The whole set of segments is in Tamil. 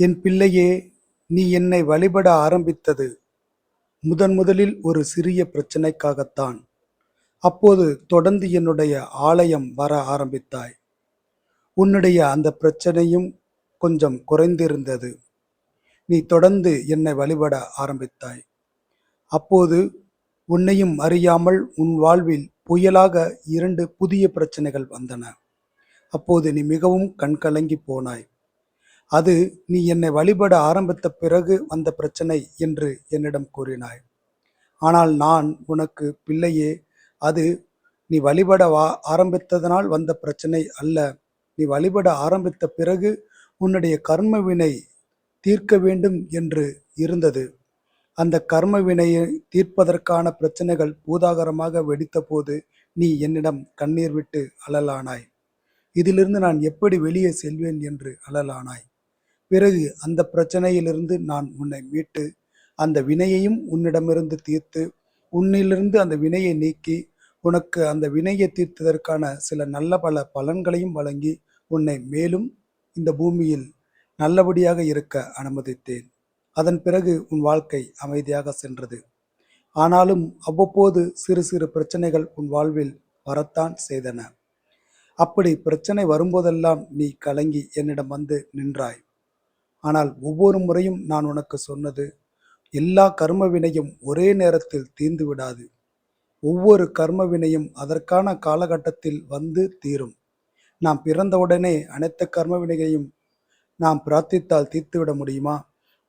என் பிள்ளையே நீ என்னை வழிபட ஆரம்பித்தது முதன் முதலில் ஒரு சிறிய பிரச்சனைக்காகத்தான். அப்போது தொடர்ந்து என்னுடைய ஆலயம் வர ஆரம்பித்தாய். உன்னுடைய அந்த பிரச்சனையும் கொஞ்சம் குறைந்திருந்தது. நீ தொடர்ந்து என்னை வழிபட ஆரம்பித்தாய். அப்போது உன்னையும் அறியாமல் உன் வாழ்வில் புயலாக இரண்டு புதிய பிரச்சனைகள் வந்தன. அப்போது நீ மிகவும் கண்கலங்கி போனாய். அது நீ என்னை வழிபட ஆரம்பித்த பிறகு வந்த பிரச்சனை என்று என்னிடம் கூறினாய். ஆனால் நான் உனக்கு பிள்ளையே அது நீ வழிபட வா ஆரம்பித்ததனால் வந்த பிரச்சனை அல்ல. நீ வழிபட ஆரம்பித்த பிறகு உன்னுடைய கர்ம வினை தீர்க்க வேண்டும் என்று இருந்தது. அந்த கர்ம வினையை தீர்ப்பதற்கான பிரச்சனைகள் பூதாகரமாக வெடித்தபோது நீ என்னிடம் கண்ணீர் விட்டு அழலானாய் இதிலிருந்து நான் எப்படி வெளியே செல்வேன் என்று அழலானாய் பிறகு அந்த பிரச்சனையிலிருந்து நான் உன்னை மீட்டு அந்த வினையையும் உன்னிடமிருந்து தீர்த்து உன்னிலிருந்து அந்த வினையை நீக்கி உனக்கு அந்த வினையை தீர்த்ததற்கான சில நல்ல பல பலன்களையும் வழங்கி உன்னை மேலும் இந்த பூமியில் நல்லபடியாக இருக்க அனுமதித்தேன். அதன் பிறகு உன் வாழ்க்கை அமைதியாக சென்றது. ஆனாலும் அவ்வப்போது சிறு சிறு பிரச்சனைகள் உன் வாழ்வில் வரத்தான் செய்தன. அப்படி பிரச்சனை வரும்போதெல்லாம் நீ கலங்கி என்னிடம் வந்து நின்றாய். ஆனால் ஒவ்வொரு முறையும் நான் உனக்கு சொன்னது எல்லா கர்ம வினையும் ஒரே நேரத்தில் தீர்ந்து விடாது. ஒவ்வொரு கர்ம வினையும் அதற்கான காலகட்டத்தில் வந்து தீரும். நாம் பிறந்தவுடனே அனைத்து கர்ம வினையையும் நாம் பிரார்த்தித்தால் தீர்த்துவிட முடியுமா?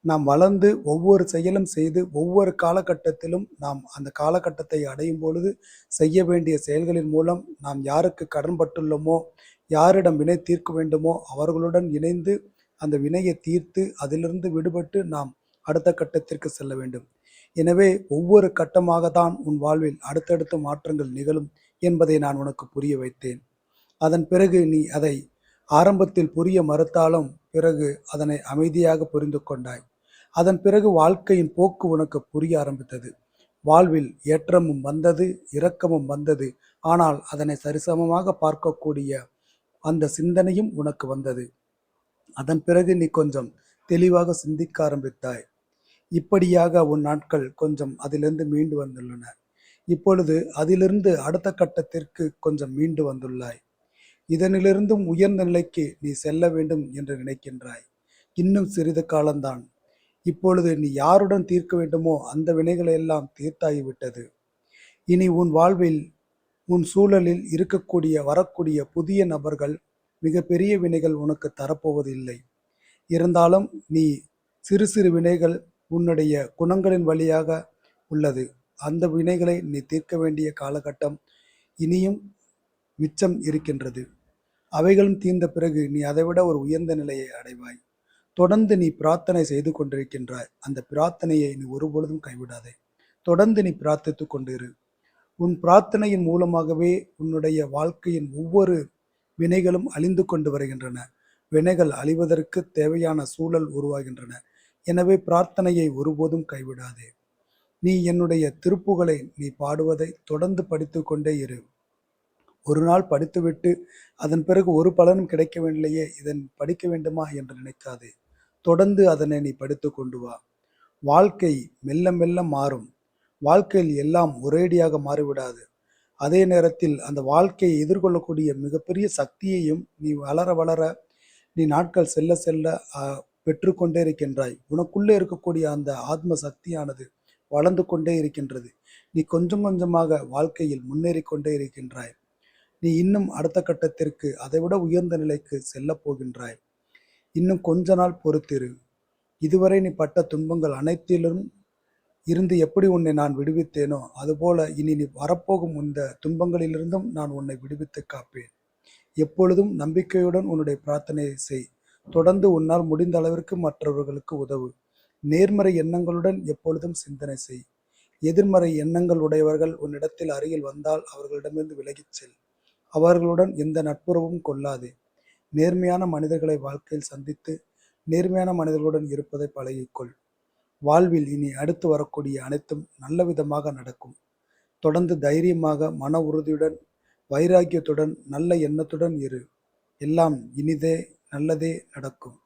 நாம் வளர்ந்து ஒவ்வொரு செயலும் செய்து ஒவ்வொரு காலகட்டத்திலும் நாம் அந்த காலகட்டத்தை அடையும் பொழுது செய்ய வேண்டிய செயல்களின் மூலம் நாம் யாருக்கு கடன்பட்டுள்ளோமோ யாரிடம் வினை தீர்க்க வேண்டுமோ அவர்களுடன் இணைந்து அந்த வினையை தீர்த்து அதிலிருந்து விடுபட்டு நாம் அடுத்த கட்டத்திற்கு செல்ல வேண்டும். எனவே ஒவ்வொரு கட்டமாக தான் உன் வாழ்வில் அடுத்தடுத்த மாற்றங்கள் நிகழும் என்பதை நான் உனக்கு புரிய வைத்தேன். அதன் பிறகு நீ அதை ஆரம்பத்தில் புரிய மறுத்தாலும் பிறகு அதனை அமைதியாக புரிந்து கொண்டாய். அதன் பிறகு வாழ்க்கையின் போக்கு உனக்கு புரிய ஆரம்பித்தது. வாழ்வில் ஏற்றமும் வந்தது இரக்கமும் வந்தது. ஆனால் அதனை சரிசமமாக பார்க்கக்கூடிய அந்த சிந்தனையும் உனக்கு வந்தது. அதன் பிறகு நீ கொஞ்சம் தெளிவாக சிந்திக்க ஆரம்பித்தாய். இப்படியாக உன் நாட்கள் கொஞ்சம் அதிலிருந்து மீண்டு வந்துள்ளன. இப்பொழுது அதிலிருந்து அடுத்த கட்டத்திற்கு கொஞ்சம் மீண்டு வந்துள்ளாய். இதனிலிருந்தும் உயர்ந்த நிலைக்கு நீ செல்ல வேண்டும் என்று நினைக்கின்றாய். இன்னும் சிறிது காலம்தான். இப்பொழுது நீ யாருடன் தீர்க்க வேண்டுமோ அந்த வினைகளை எல்லாம் தீர்த்தாகிவிட்டது. இனி உன் வாழ்வில் உன் சூழலில் இருக்கக்கூடிய வரக்கூடிய புதிய நபர்கள் மிக பெரிய வினைகள் உனக்கு தரப்போவதில்லை. இருந்தாலும் நீ சிறு சிறு வினைகள் உன்னுடைய குணங்களின் வழியாக உள்ளது. அந்த வினைகளை நீ தீர்க்க வேண்டிய காலகட்டம் இனியும் மிச்சம் இருக்கின்றது. அவைகளும் தீர்ந்த பிறகு நீ அதைவிட ஒரு உயர்ந்த நிலையை அடைவாய். தொடர்ந்து நீ பிரார்த்தனை செய்து கொண்டிருக்கின்றாய். அந்த பிரார்த்தனையை நீ ஒருபொழுதும் கைவிடாதே. தொடர்ந்து நீ பிரார்த்தித்து கொண்டிரு. உன் பிரார்த்தனையின் மூலமாகவே உன்னுடைய வாழ்க்கையின் ஒவ்வொரு வினைகளும் அழிந்து கொண்டு வருகின்றன. வினைகள் அழிவதற்கு தேவையான சூழல் உருவாகின்றன. எனவே பிரார்த்தனையை ஒருபோதும் கைவிடாதே. நீ என்னுடைய திருப்புகளை நீ பாடுவதை தொடர்ந்து படித்து கொண்டே இரு. ஒரு நாள் படித்துவிட்டு அதன் பிறகு ஒரு பலனும் கிடைக்கவில்லையே இதன் படிக்க வேண்டுமா என்று நினைக்காதே. தொடர்ந்து அதனை நீ படித்து கொண்டு வா. வாழ்க்கை மெல்ல மெல்ல மாறும். வாழ்க்கையில் எல்லாம் ஒரேடியாக மாறிவிடாது. அதே நேரத்தில் அந்த வாழ்க்கையை எதிர்கொள்ளக்கூடிய மிகப்பெரிய சக்தியையும் நீ வளர வளர நீ நாட்கள் செல்ல செல்ல பெற்றுக்கொண்டே இருக்கின்றாய். உனக்குள்ளே இருக்கக்கூடிய அந்த ஆத்ம சக்தியானது வளர்ந்து கொண்டே இருக்கின்றது. நீ கொஞ்சம் கொஞ்சமாக வாழ்க்கையில் முன்னேறி கொண்டே இருக்கின்றாய். நீ இன்னும் அடுத்த கட்டத்திற்கு அதைவிட உயர்ந்த நிலைக்கு செல்ல போகின்றாய். இன்னும் கொஞ்ச நாள் பொறுத்திரு. இதுவரை நீ பட்ட துன்பங்கள் அனைத்திலும் இருந்து எப்படி உன்னை நான் விடுவித்தேனோ அதுபோல இனி நீ வரப்போகும் இந்த துன்பங்களிலிருந்தும் நான் உன்னை விடுவித்து காப்பேன். எப்பொழுதும் நம்பிக்கையுடன் உன்னுடைய பிரார்த்தனையை செய். தொடர்ந்து உன்னால் முடிந்த அளவிற்கு மற்றவர்களுக்கு உதவு. நேர்மறை எண்ணங்களுடன் எப்பொழுதும் சிந்தனை செய். எதிர்மறை எண்ணங்கள் உடையவர்கள் உன்னிடத்தில் அருகில் வந்தால் அவர்களிடமிருந்து விலகிச் செல். அவர்களுடன் எந்த நட்புறவும் கொள்ளாதே. நேர்மையான மனிதர்களை வாழ்க்கையில் சந்தித்து நேர்மையான மனிதர்களுடன் இருப்பதை பழகிக்கொள். வாழ்வில் இனி அடுத்து வரக்கூடிய அனைத்தும் நல்ல விதமாக நடக்கும். தொடர்ந்து தைரியமாக மன உறுதியுடன் வைராக்கியத்துடன் நல்ல எண்ணத்துடன் இரு. எல்லாம் இனிதே நல்லதே நடக்கும்.